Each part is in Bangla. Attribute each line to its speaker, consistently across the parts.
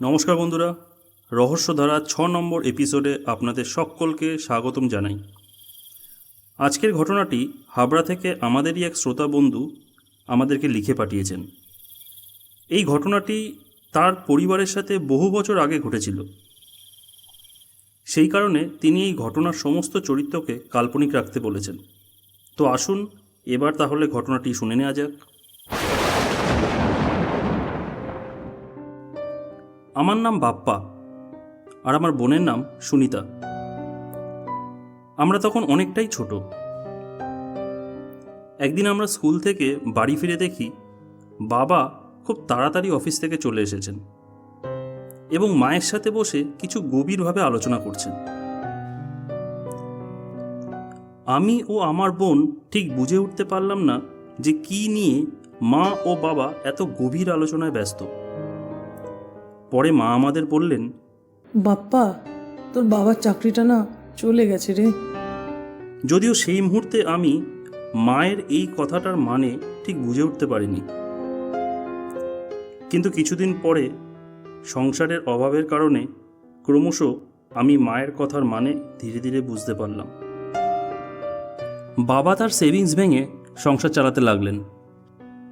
Speaker 1: নমস্কার বন্ধুরা, রহস্যধারা ছ নম্বর এপিসোডে আপনাদের সকলকে স্বাগতম জানাই। আজকের ঘটনাটি হাবড়া থেকে আমাদেরই এক শ্রোতা বন্ধু আমাদেরকে লিখে পাঠিয়েছেন। এই ঘটনাটি তার পরিবারের সাথে বহু বছর আগে ঘটেছিল। সেই কারণে তিনি এই ঘটনার সমস্ত চরিত্রকে কাল্পনিক রাখতে বলেছেন। তো আসুন এবার তাহলে ঘটনাটি শুনে নেওয়া যাক। আমার নাম বাপ্পা আর আমার বোনের নাম সুনিতা। আমরা তখন অনেকটাই ছোট। একদিন আমরা স্কুল থেকে বাড়ি ফিরে দেখি বাবা খুব তাড়াতাড়ি অফিস থেকে চলে এসেছেন এবং মায়ের সাথে বসে কিছু গভীরভাবে আলোচনা করছেন। আমি ও আমার বোন ঠিক বুঝে উঠতে পারলাম না যে কি নিয়ে মা ও বাবা এত গভীর আলোচনায় ব্যস্ত। পরে মা আমাদের বললেন
Speaker 2: বাপ্পা তোর বাবার চাকরিটা না চলে গেছে রে।
Speaker 1: যদিও সেই মুহূর্তে আমি মায়ের এই কথাটার মানে ঠিক বুঝে উঠতে পারিনি। কিন্তু কিছুদিন পরে সংসারের অভাবের কারণে ক্রমশ আমি মায়ের কথার মানে ধীরে ধীরে বুঝতে পারলাম। বাবা তার সেভিংস ভেঙে সংসার চালাতে লাগলেন।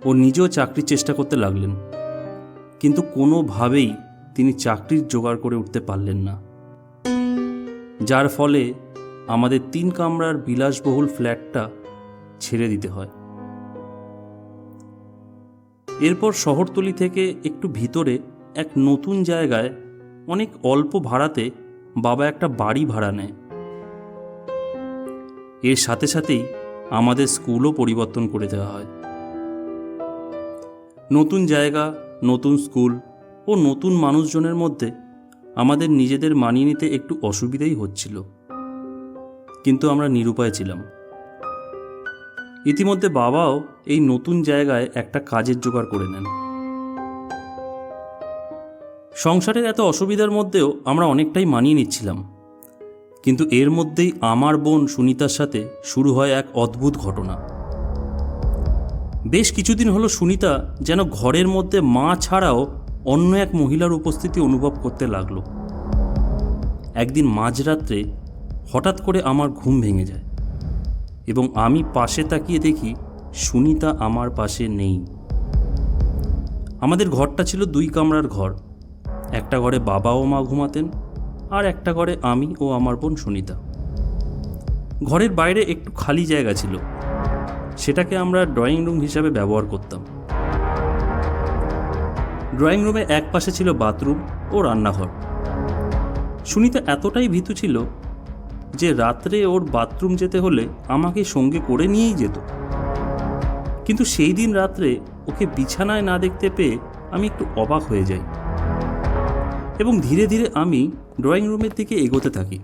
Speaker 1: ও নিজেও চাকরির চেষ্টা করতে লাগলেন। কিন্তু কোনোভাবেই তিনি চাকরির জোগাড় করে উঠতে পারলেন না। যার ফলে আমাদের তিন কামরার বিলাসবহুল ফ্ল্যাটটা ছেড়ে দিতে হয়। এরপর শহরতলি থেকে একটু ভিতরে এক নতুন জায়গায় অনেক অল্প ভাড়াতে বাবা একটা বাড়ি ভাড়া নেয়। এর সাথে সাথেই আমাদের স্কুলও পরিবর্তন করে দেওয়া হয়। নতুন জায়গা, নতুন স্কুল ও নতুন মানুষজনের মধ্যে আমাদের নিজেদের মানিয়ে নিতে একটু অসুবিধাই হচ্ছিল। কিন্তু আমরা নিরুপায় ছিলাম। ইতিমধ্যে বাবাও এই নতুন জায়গায় একটা কাজের জোগাড় করে নেন। সংসারের এত অসুবিধার মধ্যেও আমরা অনেকটাই মানিয়ে নিচ্ছিলাম। কিন্তু এর মধ্যেই আমার বোন সুনিতার সাথে শুরু হয় এক অদ্ভুত ঘটনা। বেশ কিছুদিন হলো সুনিতা যেন ঘরের মধ্যে মা ছাড়াও অন্য এক মহিলার উপস্থিতি অনুভব করতে লাগল। একদিন মাঝরাত্রে হঠাৎ করে আমার ঘুম ভেঙে যায় এবং আমি পাশে তাকিয়ে দেখি সুনিতা আমার পাশে নেই। আমাদের ঘরটা ছিল দুই কামরার ঘর। একটা ঘরে বাবা ও মা ঘুমাতেন আর একটা ঘরে আমি ও আমার বোন সুনিতা। ঘরের বাইরে একটু খালি জায়গা ছিল। সেটাকে আমরা ড্রয়িং রুম হিসাবে ব্যবহার করতাম। ড্রয়িং রুমে এক পাশে ছিল বাথরুম ও রান্নাঘর। সুনিতা এতটাই ভীতু ছিল যে রাত্রে ওর বাথরুম যেতে হলে আমাকে সঙ্গে করে নিয়েই যেত। কিন্তু সেই দিন রাত্রে ওকে বিছানায় না দেখতে পেয়ে আমি একটু অবাক হয়ে যাই। এবং ধীরে ধীরে আমি ড্রয়িং রুমের দিকে এগোতে থাকি।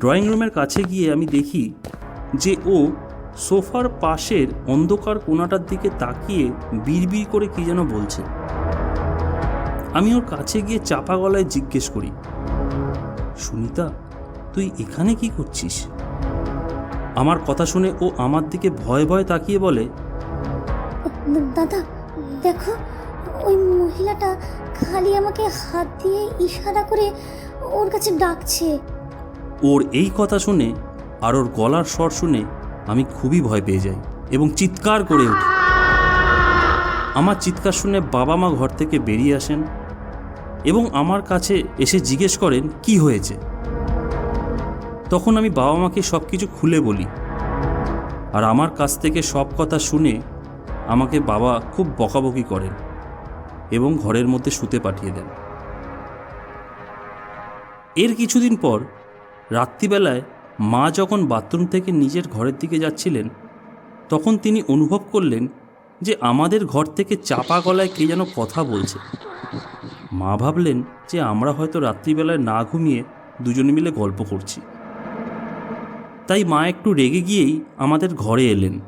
Speaker 1: ড্রয়িং রুমের কাছে গিয়ে আমি দেখি যে ও সোফার পাশের অন্ধকার কোনাটার দিকে তাকিয়ে বিড়বিড় করে কি যেন বলছে। আমি ওর কাছে গিয়ে চাপা গলায় জিজ্ঞেস করি, সুনিতা, তুই এখানে কি করছিস? আমার কথা শুনে ও আমার দিকে ভয় ভয় তাকিয়ে বলে,
Speaker 3: দাদা, দেখো ওই মহিলাটা খালি আমাকে হাত দিয়ে ইশারা করে ওর কাছে ডাকছে।
Speaker 1: ওর এই কথা শুনে আর ওর গলার স্বর শুনে আমি খুবই ভয় পেয়ে যাই এবং চিৎকার করে উঠি। আমার চিৎকার শুনে বাবা মা ঘর থেকে বেরিয়ে আসেন এবং আমার কাছে এসে জিজ্ঞেস করেন, কি হয়েছে? তখন আমি বাবা মাকে সব কিছু খুলে বলি আর আমার কাছ থেকে সব কথা শুনে আমাকে বাবা খুব বকাবকি করেন। এবং ঘরের মধ্যে শুতে পাঠিয়ে দেন। এর কিছুদিন পর রাত্রিবেলায় মা যখন বাথরুম থেকে নিজের ঘরের দিকে যাচ্ছিলেন, তখন তিনি অনুভব করলেন যে আমাদের ঘর থেকে চাপা গলায় কে যেন কথা বলছে। মা ভাবলেন যে আমরা হয়তো রাত্রিবেলায় না ঘুমিয়ে দুজনে মিলে গল্প করছি। তাই মা একটু রেগে গিয়েই আমাদের ঘরে এলেন।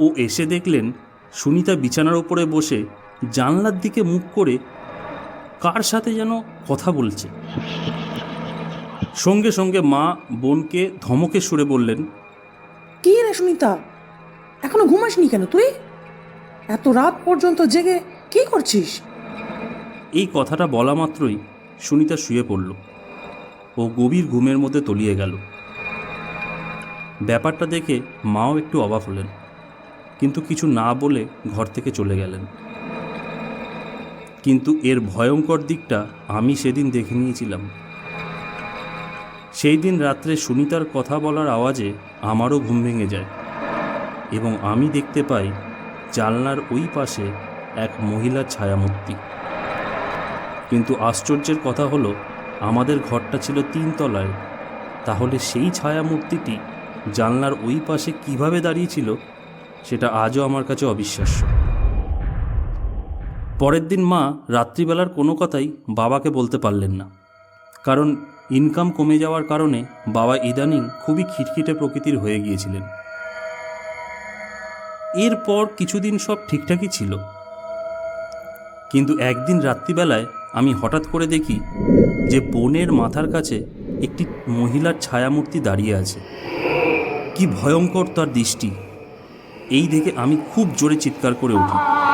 Speaker 1: ও এসে দেখলেন সুনিতা বিছানার উপরে বসে জানলার দিকে মুখ করে কার সাথে যেন কথা বলছে। সঙ্গে সঙ্গে মা বোনকে ধমকে সুরে বললেন
Speaker 2: কি রে সুনিতা? এখনও ঘুমাসনি কেন তুই? এত রাত পর্যন্ত জেগে কি করছিস?
Speaker 1: এই কথাটা বলা মাত্রই সুনিতা শুয়ে পড়ল ও গভীর ঘুমের মধ্যে তলিয়ে গেল। ব্যাপারটা দেখে মাও একটু অবাক হলেন কিন্তু কিছু না বলে ঘর থেকে চলে গেলেন। কিন্তু এর ভয়ঙ্কর দিকটা আমি সেদিন দেখে নিয়েছিলাম। সেই দিন রাত্রে সুনিতার কথা বলার আওয়াজে আমারও ঘুম ভেঙে যায় এবং আমি দেখতে পাই জানলার ওই পাশে এক মহিলার ছায়ামূর্তি। কিন্তু আশ্চর্যের কথা হলো, আমাদের ঘরটা ছিল তিনতলায় তাহলে সেই ছায়ামূর্তিটি জানলার ওই পাশে কীভাবে দাঁড়িয়েছিল সেটা আজও আমার কাছে অবিশ্বাস্য। পরের দিন মা রাত্রিবেলার কোনো কথাই বাবাকে বলতে পারলেন না। কারণ ইনকাম কমে যাওয়ার কারণে বাবা ইদানিং খুবই খিটখিটে প্রকৃতির হয়ে গিয়েছিলেন। এরপর কিছুদিন সব ঠিকঠাকই ছিল। কিন্তু একদিন রাত্রিবেলায় আমি হঠাৎ করে দেখি যে বোনের মাথার কাছে একটি মহিলার ছায়ামূর্তি দাঁড়িয়ে আছে। কি ভয়ঙ্কর তার দৃষ্টি। এই দেখে আমি খুব জোরে চিৎকার করে উঠি।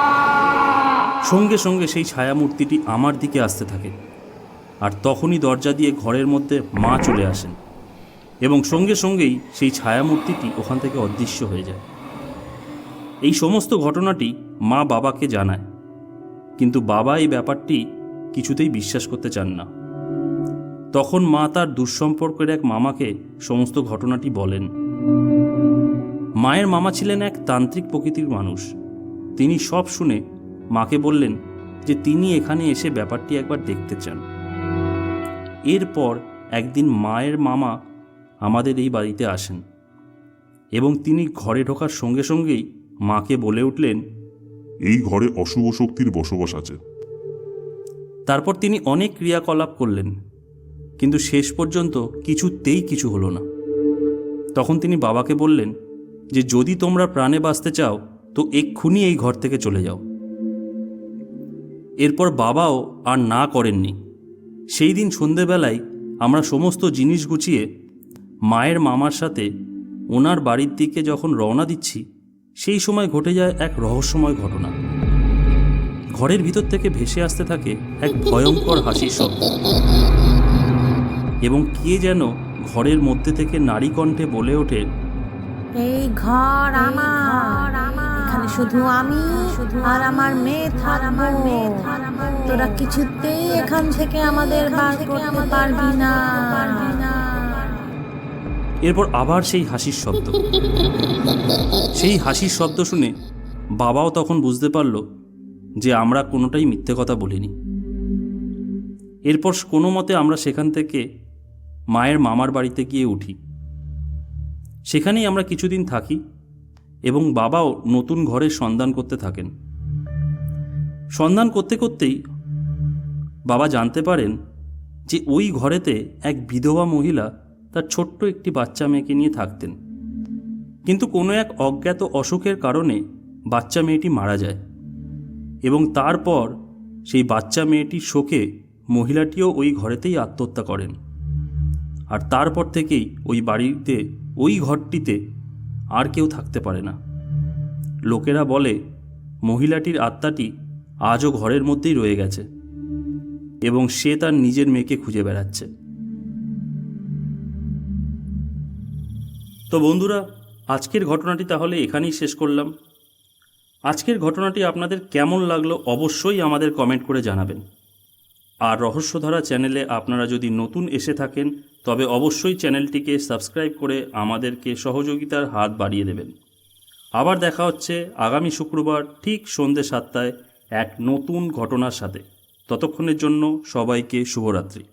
Speaker 1: সঙ্গে সঙ্গে সেই ছায়ামূর্তিটি আমার দিকে আসতে থাকে। আর তখনই দরজা দিয়ে ঘরের মধ্যে মা চলে আসেন এবং সঙ্গে সঙ্গেই সেই ছায়ামূর্তিটি ওখান থেকে অদৃশ্য হয়ে যায়। এই সমস্ত ঘটনাটি মা বাবাকে জানায়, কিন্তু বাবা এই ব্যাপারটি কিছুতেই বিশ্বাস করতে চান না। তখন মা তার দুঃসম্পর্কের এক মামাকে সমস্ত ঘটনাটি বলেন। মায়ের মামা ছিলেন এক তান্ত্রিক প্রকৃতির মানুষ। তিনি সব শুনে মাকে বললেন যে তিনি এখানে এসে ব্যাপারটি একবার দেখতে চান। এরপর একদিন মায়ের মামা আমাদের এই বাড়িতে আসেন এবং তিনি ঘরে ঢোকার সঙ্গে সঙ্গেই মাকে বলে উঠলেন
Speaker 4: এই ঘরে অশুভ শক্তির বসবাস আছে।
Speaker 1: তারপর তিনি অনেক ক্রিয়াকলাপ করলেন কিন্তু শেষ পর্যন্ত কিছুতেই কিছু হলো না। তখন তিনি বাবাকে বললেন যে যদি তোমরা প্রাণে বাঁচতে চাও তো এক্ষুনি এই ঘর থেকে চলে যাও। এরপর বাবাও আর না করেননি। সেই দিন সন্ধেবেলায় আমরা সমস্ত জিনিস গুছিয়ে মায়ের মামার সাথে ওনার বাড়ির দিকে যখন রওনা দিচ্ছি সেই সময় ঘটে যায় এক রহস্যময় ঘটনা। ঘরের ভিতর থেকে ভেসে আসতে থাকে এক ভয়ঙ্কর হাসির শব্দ। এবং কে যেন ঘরের মধ্যে থেকে নারী কণ্ঠে বলে ওঠে
Speaker 5: এই ঘর আমার। এখানে শুধু আমি আর আমার মেয়ে থার আমার মেয়ে থার তোরা কিছুতেই এখান থেকে আমাদের বার করতে পারবি না।
Speaker 1: এরপর আবার সেই হাসির শব্দ। সেই হাসির শব্দ শুনে বাবাও তখন বুঝতে পারল যে আমরা কোনোটাই মিথ্যে কথা বলিনি। এরপর কোনো মতে আমরা সেখান থেকে মায়ের মামার বাড়িতে গিয়ে উঠি। সেখানেই আমরা কিছুদিন থাকি। এবং বাবাও নতুন ঘরের সন্ধান করতে থাকেন। সন্ধান করতে করতেই বাবা জানতে পারেন যে ওই ঘরেতে এক বিধবা মহিলা তার ছোট্ট একটি বাচ্চা মেয়েকে নিয়ে থাকতেন। কিন্তু কোনো এক অজ্ঞাত অসুখের কারণে বাচ্চা মেয়েটি মারা যায় এবং তারপর সেই বাচ্চা মেয়েটির শোকে মহিলাটিও ওই ঘরেতেই আত্মহত্যা করেন। আর তারপর থেকেই ওই বাড়িতে, ওই ঘরটিতে আর কেউ থাকতে পারে না। লোকেরা বলে, মহিলাটির আত্মাটি আজও ঘরের মধ্যেই রয়ে গেছে এবং সে তার নিজের মেয়েকে খুঁজে বেড়াচ্ছে। তো বন্ধুরা, আজকের ঘটনাটি তাহলে এখানেই শেষ করলাম। আজকের ঘটনাটি আপনাদের কেমন লাগল অবশ্যই আমাদের কমেন্ট করে জানাবেন। আর রহস্যধারা চ্যানেলে আপনারা যদি নতুন এসে থাকেন, তবে অবশ্যই চ্যানেলটিকে সাবস্ক্রাইব করে আমাদেরকে সহযোগিতার হাত বাড়িয়ে দেবেন। আবার দেখা হচ্ছে আগামী শুক্রবার ঠিক সন্ধ্যে সাতটায় এক নতুন ঘটনার সাথে। ততক্ষণের জন্য সবাইকে শুভরাত্রি।